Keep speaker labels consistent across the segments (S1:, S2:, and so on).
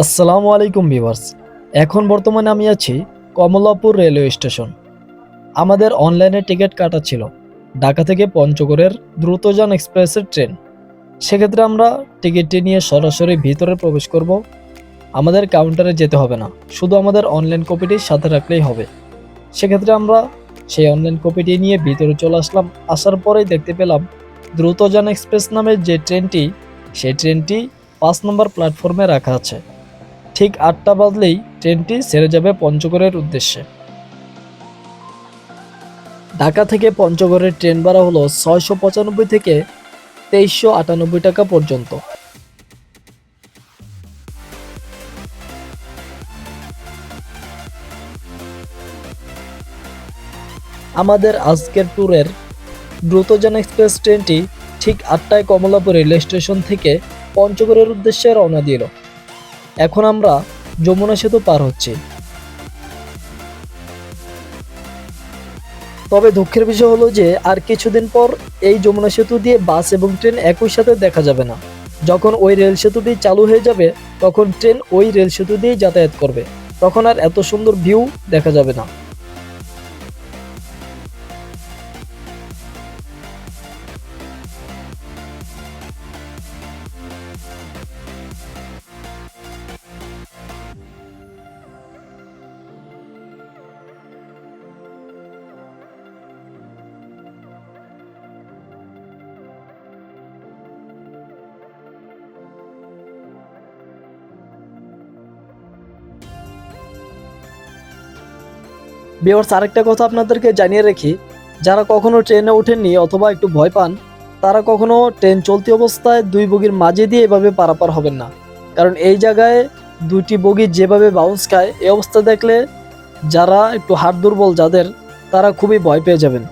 S1: আসসালামু আলাইকুম ভিউয়ার্স। এখন বর্তমানে আমি আছি কমলাপুর রেলওয়ে স্টেশন। আমাদের অনলাইনে টিকিট কাটা ছিল। ঢাকা থেকে পঞ্চগড়ের দ্রুতযান এক্সপ্রেসের ট্রেন। সেক্ষেত্রে আমরা টিকিটটি নিয়ে সরাসরি ভিতরে প্রবেশ করব। আমাদের কাউন্টারে যেতে হবে না। শুধু আমাদের অনলাইন কপিটি সাথে রাখলেই হবে। সেক্ষেত্রে আমরা সেই অনলাইন কপিটি নিয়ে ভিতরে চলে আসলাম। আসার পরেই দেখতে পেলাম দ্রুতযান এক্সপ্রেস নামের যে ট্রেনটি, সেই ট্রেনটি পাঁচ নম্বর প্ল্যাটফর্মে রাখা আছে। ঠিক আটটা বাজলেই ট্রেনটি ছেড়ে যাবে পঞ্চগড়ের উদ্দেশ্যে। ঢাকা থেকে পঞ্চগড়ের ট্রেন ভাড়া হলো ছয়শো পঁচানব্বই থেকে তেইশশো আটানব্বই টাকা পর্যন্ত। আমাদের আজকের ট্যুরের দ্রুতযান এক্সপ্রেস ট্রেনটি ঠিক আটটায় কমলাপুর রেল স্টেশন থেকে পঞ্চগড়ের উদ্দেশ্যে রওনা দিল। এখন আমরা যমুনা সেতু পার হচ্ছি। তবে দুঃখের বিষয় হলো যে আর কিছুদিন পর এই যমুনা সেতু দিয়ে বাস এবং ট্রেন একই সাথে দেখা যাবে না। যখন ওই রেল সেতুটি চালু হয়ে যাবে, তখন ট্রেন ওই রেল সেতু দিয়েই যাতায়াত করবে। তখন আর এত সুন্দর ভিউ দেখা যাবে না। বিয়ার্স আরেকটা কথা আপনাদেরকে জানিয়ে রাখি, যারা কখনো ট্রেনে ওঠেননি অথবা একটু ভয় পান, তারা কখনো ট্রেন চলতি অবস্থায় দুই বগির মাঝে দিয়ে এভাবে পারাপার হবেন না। কারণ এই জায়গায় দুটি বগি যেভাবে বাউন্স খায়, এই অবস্থা দেখলে যারা একটু হাট দুর্বল যাদের, তারা খুবই ভয় পেয়ে যাবেন।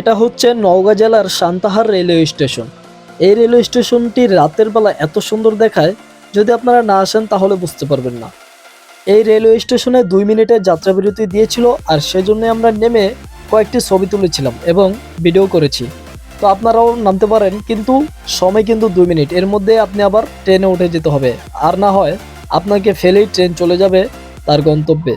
S1: এটা হচ্ছে নওগাঁ জেলার সান্তাহার রেলওয়ে স্টেশন। এই রেলওয়ে স্টেশনটি রাতের বেলা এত সুন্দর দেখায়, যদি আপনারা না আসেন তাহলে বুঝতে পারবেন না। এই রেলওয়ে স্টেশনে দুই মিনিটের যাত্রা বিরতি দিয়েছিল আর সেজন্য আমরা নেমে কয়েকটি ছবি তুলেছিলাম এবং ভিডিও করেছি। তো আপনারাও নামতে পারেন, কিন্তু সময় কিন্তু দুই মিনিট। এর মধ্যে আপনি আবার ট্রেনে উঠে যেতে হবে। আর না হয় আপনাকে ফেলেই ট্রেন চলে যাবে তার গন্তব্যে।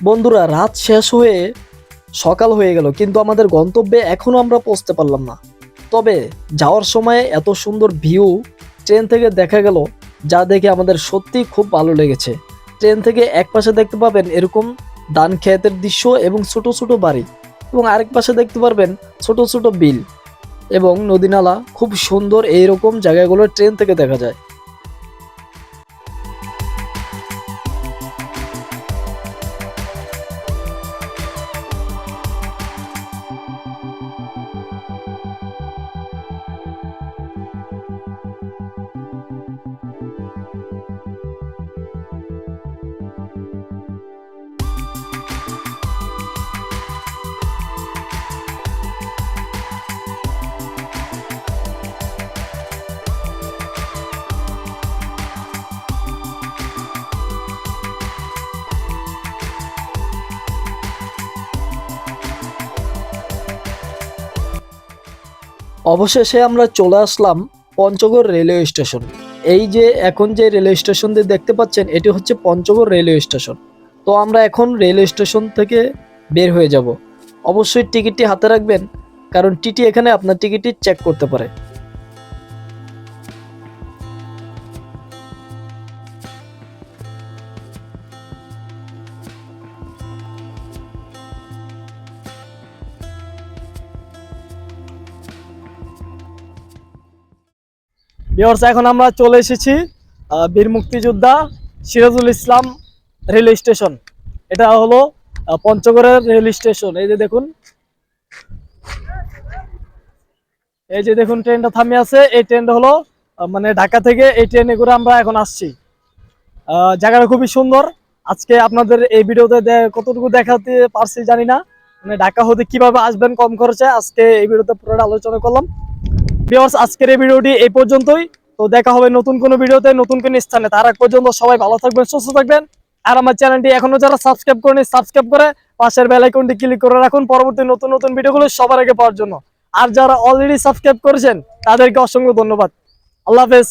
S1: বন্ধুরা, রাত শেষ হয়ে সকাল হয়ে গেল, কিন্তু আমাদের গন্তব্যে এখনও আমরা পৌঁছতে পারলাম না। তবে যাওয়ার সময় এত সুন্দর ভিউ ট্রেন থেকে দেখা গেল, যা দেখে আমাদের সত্যি খুব ভালো লেগেছে। ট্রেন থেকে এক পাশে দেখতে পাবেন এরকম ধান ক্ষেতের দৃশ্য এবং ছোট ছোট বাড়ি এবং আরেক পাশে দেখতে পারবেন ছোট ছোট বিল এবং নদীনালা। খুব সুন্দর এইরকম জায়গাগুলো ট্রেন থেকে দেখা যায়। অবশেষে আমরা চলে আসলাম পঞ্চগড় রেলওয়ে স্টেশন। এই যে এখন যে রেলওয়ে স্টেশন দিয়ে দেখতে পাচ্ছেন, এটি হচ্ছে পঞ্চগড় রেলওয়ে স্টেশন। তো আমরা এখন রেলওয়ে স্টেশন থেকে বের হয়ে যাব। অবশ্যই টিকিটটি হাতে রাখবেন, কারণ টিটি এখানে আপনার টিকিটটি চেক করতে পারে। ভিউয়ার্স এখন আমরা চলে এসেছি বীর মুক্তিযোদ্ধা সিরাজুল ইসলাম রেল স্টেশন। এটা হলো পঞ্চগড়ের রেল স্টেশন। এই যে দেখুন। এই যে দেখুন, ট্রেনটা থামে আছে। এই ট্রেনটা হলো মানে ঢাকা থেকে এই ট্রেনে করে আমরা এখন আসছি। জায়গাটা খুবই সুন্দর। আজকে আপনাদের এই ভিডিওতে কতটুকু দেখাতে পারছি জানি না। মানে ঢাকা হতে কীভাবে আসবেন, কম খরচে, আজকে এই ভিডিওতে পুরোটা আলোচনা করলাম। ভিউয়ার্স আজকের এই ভিডিওটি এই পর্যন্তই। তো দেখা হবে নতুন কোনো ভিডিওতে, নতুন কোনো স্থানে। তার আগ পর্যন্ত সবাই ভালো থাকবেন, সুস্থ থাকবেন। আর আমার চ্যানেলটি এখনও যারা সাবস্ক্রাইব করেনি, সাবস্ক্রাইব করে পাশের বেল আইকনটি ক্লিক করে রাখুন পরবর্তী নতুন নতুন ভিডিওগুলো সবার আগে পাওয়ার জন্য। আর যারা অলরেডি সাবস্ক্রাইব করেছেন, তাদেরকে অসংখ্য ধন্যবাদ। আল্লাহ হাফেজ।